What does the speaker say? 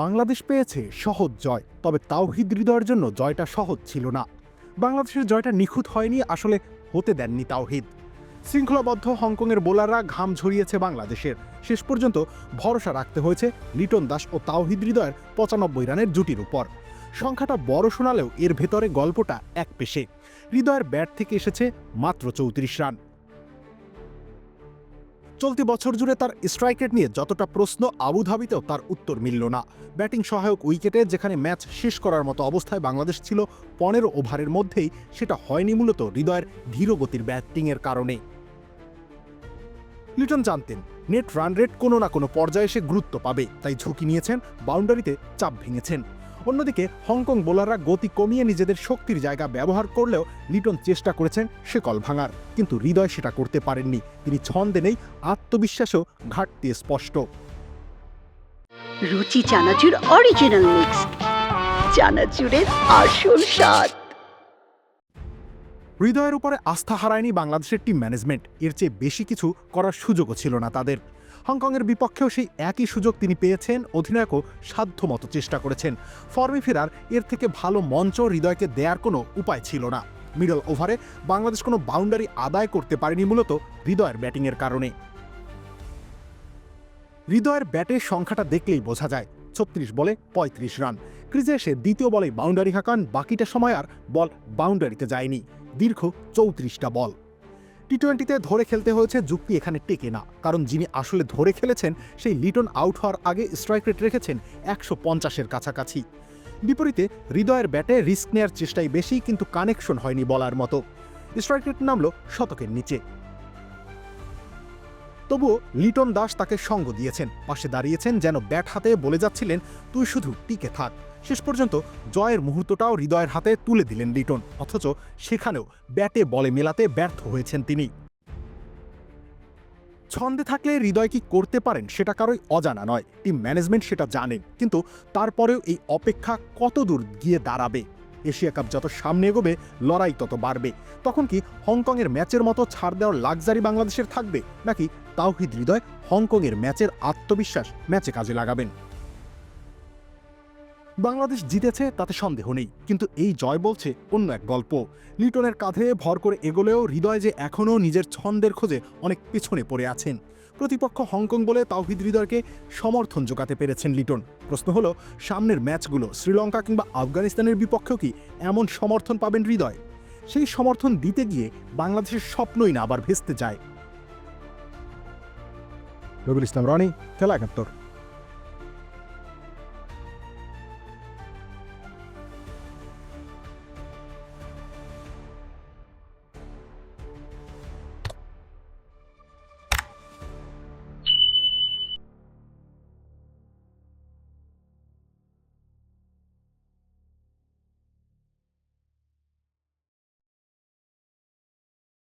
বাংলাদেশ পেয়েছে সহজ জয়, তবে তাওহিদ হৃদয়ের জন্য জয়টা সহজ ছিল না। বাংলাদেশের জয়টা নিখুঁত হয়নি, আসলে হতে দেননি তাওহিদ। শৃঙ্খলাবদ্ধ হংকংয়ের বোলাররা ঘাম ঝরিয়েছে বাংলাদেশের। শেষ পর্যন্ত ভরসা রাখতে হয়েছে লিটন দাস ও তাওহিদ হৃদয়ের পঁচানব্বই রানের জুটির উপর। সংখ্যাটা বড় শোনালেও এর ভেতরে গল্পটা এক পেশে। হৃদয়ের ব্যাট থেকে এসেছে মাত্র চৌত্রিশ রান। চলতি বছর জুড়ে তার স্ট্রাইক রেট নিয়ে যতটা প্রশ্ন আবুধাবিতেও তার উত্তর মিলল না। ব্যাটিং সহায়ক উইকেটে যেখানে ম্যাচ শেষ করার মতো অবস্থায় বাংলাদেশ ছিল পনেরো ওভারের মধ্যেই, সেটা হয়নি মূলত হৃদয়ের ধীরগতির ব্যাটিংয়ের কারণে। লিটন জানতেন নেট রান রেট কোনো না কোনো পর্যায়ে এসে গুরুত্ব পাবে, তাই ঝুঁকি নিয়েছেন বাউন্ডারিতে চাপ ভেঙেছেন। অন্যদিকে হংকং বোলাররা গতি কমিয়ে নিজেদের শক্তির জায়গা ব্যবহার করলেও লিটন চেষ্টা করেছেন সে কল ভাঙার। কিন্তু হৃদয় সেটা করতে পারেননি। তিনি ছন্দে নেই আত্মবিশ্বাসও ঘাটতি স্পষ্ট। রুচি চানাচুর অরিজিনাল মিক্স চানাচুরের আসল স্বাদ। হৃদয়ের উপরে আস্থা হারায়নি বাংলাদেশের টিম ম্যানেজমেন্ট এর চেয়ে বেশি কিছু করার সুযোগও ছিল না তাদের। হংকংয়ের বিপক্ষেও সেই একই সুযোগ তিনি পেয়েছেন। অধিনায়কও সাধ্যমতো চেষ্টা করেছেন। ফর্মে ফেরার এর থেকে ভালো মঞ্চ হৃদয়কে দেয়ার কোনো উপায় ছিল না। মিডল ওভারে বাংলাদেশ কোনো বাউন্ডারি আদায় করতে পারেনি মূলত হৃদয়ের ব্যাটিংয়ের কারণে। হৃদয়ের ব্যাটের সংখ্যাটা দেখলেই বোঝা যায়। ছত্রিশ বলে ৩৫ রান। ক্রিজে এসে দ্বিতীয় বলে বাউন্ডারি হাঁকান, বাকিটা সময় আর বল বাউন্ডারিতে যায়নি। দীর্ঘ চৌত্রিশটা বল। টি টোয়েন্টিতে ধরে খেলতে হয়েছে যুক্তি এখানে টেকে না। কারণ যিনি আসলে ধরে খেলেছেন, সেই লিটন আউট হওয়ার আগে স্ট্রাইক রেট রেখেছেন একশো পঞ্চাশের কাছাকাছি। বিপরীতে হৃদয়ের ব্যাটে রিস্ক নেয়ার চেষ্টাই বেশি, কিন্তু কানেকশন হয়নি বলার মতো। স্ট্রাইক রেট নামলো শতকের নিচে। তবুও লিটন দাস তাকে সঙ্গ দিয়েছেন। পাশে দাঁড়িয়েছেন যেন ব্যাট হাতে বলে যাচ্ছিলেন, তুই শুধু টিকে থাক। শেষ পর্যন্ত জয়ের মুহূর্তটাও হৃদয়ের হাতে তুলে দিলেন লিটন, অথচ সেখানেও ব্যাটে বলে মেলাতে ব্যর্থ হয়েছেন তিনি। ছন্দে থাকলে হৃদয় কি করতে পারেন সেটা কারোই অজানা নয়, টিম ম্যানেজমেন্ট সেটা জানেন কিন্তু তারপরেও এই অপেক্ষা কত দূর গিয়ে দাঁড়াবে? এশিয়া কাপ যত সামনে এগোবে, লড়াই তত বাড়বে। তখন কি হংকংয়ের ম্যাচের মতো ছাড় দেওয়ার লাক্সারি বাংলাদেশের থাকবে, নাকি তাওহিদ হৃদয় হংকংয়ের ম্যাচের আত্মবিশ্বাস ম্যাচে কাজে লাগাবেন? বাংলাদেশ জিতেছে তাতে সন্দেহ নেই, কিন্তু এই জয় বলছে অন্য এক গল্প। লিটনের কাঁধে ভর করে এগোলেও হৃদয় যে এখনও নিজের ছন্দের খোঁজে অনেক পেছনে পড়ে আছেন। প্রতিপক্ষ হংকং বলে তাওহিদ হৃদয়কে সমর্থন জোগাতে পেরেছেন লিটন। প্রশ্ন হলো, সামনের ম্যাচগুলো শ্রীলঙ্কা কিংবা আফগানিস্তানের বিপক্ষেও কি এমন সমর্থন পাবেন হৃদয়? সেই সমর্থন দিতে গিয়ে বাংলাদেশের স্বপ্নই না আবার ভেস্তে যায়। রবিউল ইসলাম, রনি, খেলা একাত্তর।